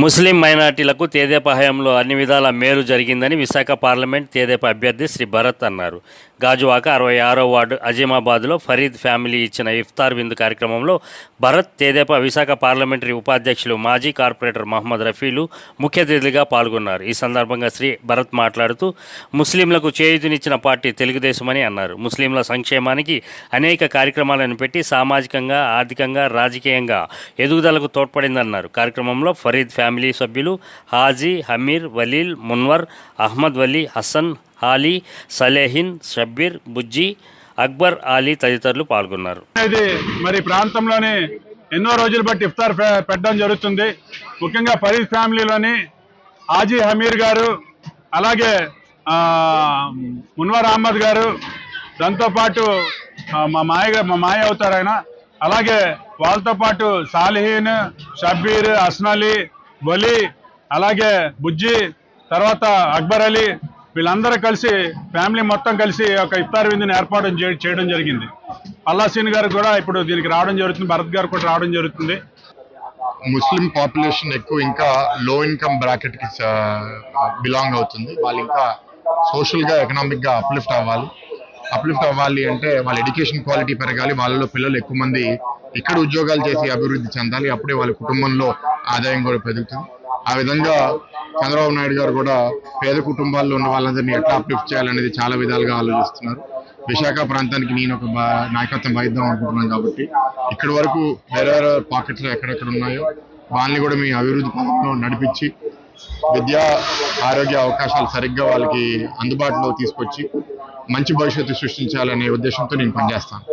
ముస్లిం మైనార్టీలకు తేదేపా హయాంలో అన్ని విధాల మేలు జరిగిందని విశాఖ పార్లమెంట్ తేదేపా అభ్యర్థి శ్రీ భరత్ అన్నారు. గాజువాక అరవై ఆరో వార్డు అజీమాబాద్లో ఫరీద్ ఫ్యామిలీ ఇచ్చిన ఇఫ్తార్ విందు కార్యక్రమంలో భరత్ తేదేపా విశాఖ పార్లమెంటరీ ఉపాధ్యక్షులు మాజీ కార్పొరేటర్ మహమ్మద్ రఫీలు ముఖ్య అతిథిగా పాల్గొన్నారు. ఈ సందర్భంగా శ్రీ భరత్ మాట్లాడుతూ ముస్లింలకు చేయూతనిచ్చిన పార్టీ తెలుగుదేశమని అన్నారు. ముస్లింల సంక్షేమానికి అనేక కార్యక్రమాలను పెట్టి సామాజికంగా ఆర్థికంగా రాజకీయంగా ఎదుగుదలకు తోడ్పడిందన్నారు. కార్యక్రమంలో ఫరీద్ ఫ్యామిలీ ఫ్యామిలీ సభ్యులు హాజీ హమీర్ వలీల్ మున్వర్ అహ్మద్ వలీ హసన్ హాలీ సలేహిన్ షబ్బీర్ బుజ్జి అక్బర్ అలీ తదితరులు పాల్గొన్నారు. ఇది మరి ప్రాంతంలోని ఎన్నో రోజులు బట్టి ఇఫ్తార్ పెట్టడం జరుగుతుంది. ముఖ్యంగా ఫరీద్ ఫ్యామిలీలోని హాజీ హమీర్ గారు అలాగే మున్వర్ అహ్మద్ గారు దాంతోపాటు మా మాయ మా మాయ అవుతారు ఆయన. అలాగే వాళ్ళతో పాటు సాలిహీన్ షబ్బీర్ అస్నలీ వలీ అలాగే బుజ్జి తర్వాత అక్బర్ అలీ వీళ్ళందరూ కలిసి ఫ్యామిలీ మొత్తం కలిసి ఒక ఇఫ్తార్ విందుని ఏర్పాటు చేయడం జరిగింది. అల్లాసీన్ గారు కూడా ఇప్పుడు దీనికి రావడం జరుగుతుంది భరత్ గారు కూడా రావడం జరుగుతుంది. ముస్లిం పాపులేషన్ ఎక్కువ ఇంకా లో ఇన్కమ్ బ్రాకెట్కి బిలాంగ్ అవుతుంది. వాళ్ళు ఇంకా సోషల్గా ఎకనామిక్గా అప్లిఫ్ట్ అవ్వాలి. అప్లిఫ్ట్ అవ్వాలి అంటే వాళ్ళ ఎడ్యుకేషన్ క్వాలిటీ పెరగాలి. వాళ్ళలో పిల్లలు ఎక్కువ మంది ఇక్కడ ఉద్యోగాలు చేసి అభివృద్ధి చెందాలి. అప్పుడే వాళ్ళ కుటుంబంలో ఆదాయం కూడా పెరుగుతుంది. ఆ విధంగా చంద్రబాబు నాయుడు గారు కూడా పేద కుటుంబాల్లో ఉన్న వాళ్ళందరినీ ఎట్లా అప్లిఫ్ట్ చేయాలనేది చాలా విధాలుగా ఆలోచిస్తున్నారు. విశాఖ ప్రాంతానికి నేను ఒక నాయకత్వం వహిద్దాం అనుకుంటున్నాను కాబట్టి ఇక్కడి వరకు వేరే వేరే పాకెట్స్ ఎక్కడెక్కడ ఉన్నాయో వాళ్ళని కూడా మీ అభివృద్ధి పథకంలో నడిపించి విద్యా ఆరోగ్య అవకాశాలు సరిగ్గా వాళ్ళకి అందుబాటులో తీసుకొచ్చి మంచి భవిష్యత్తు సృష్టించాలనే ఉద్దేశంతో నేను పనిచేస్తాను.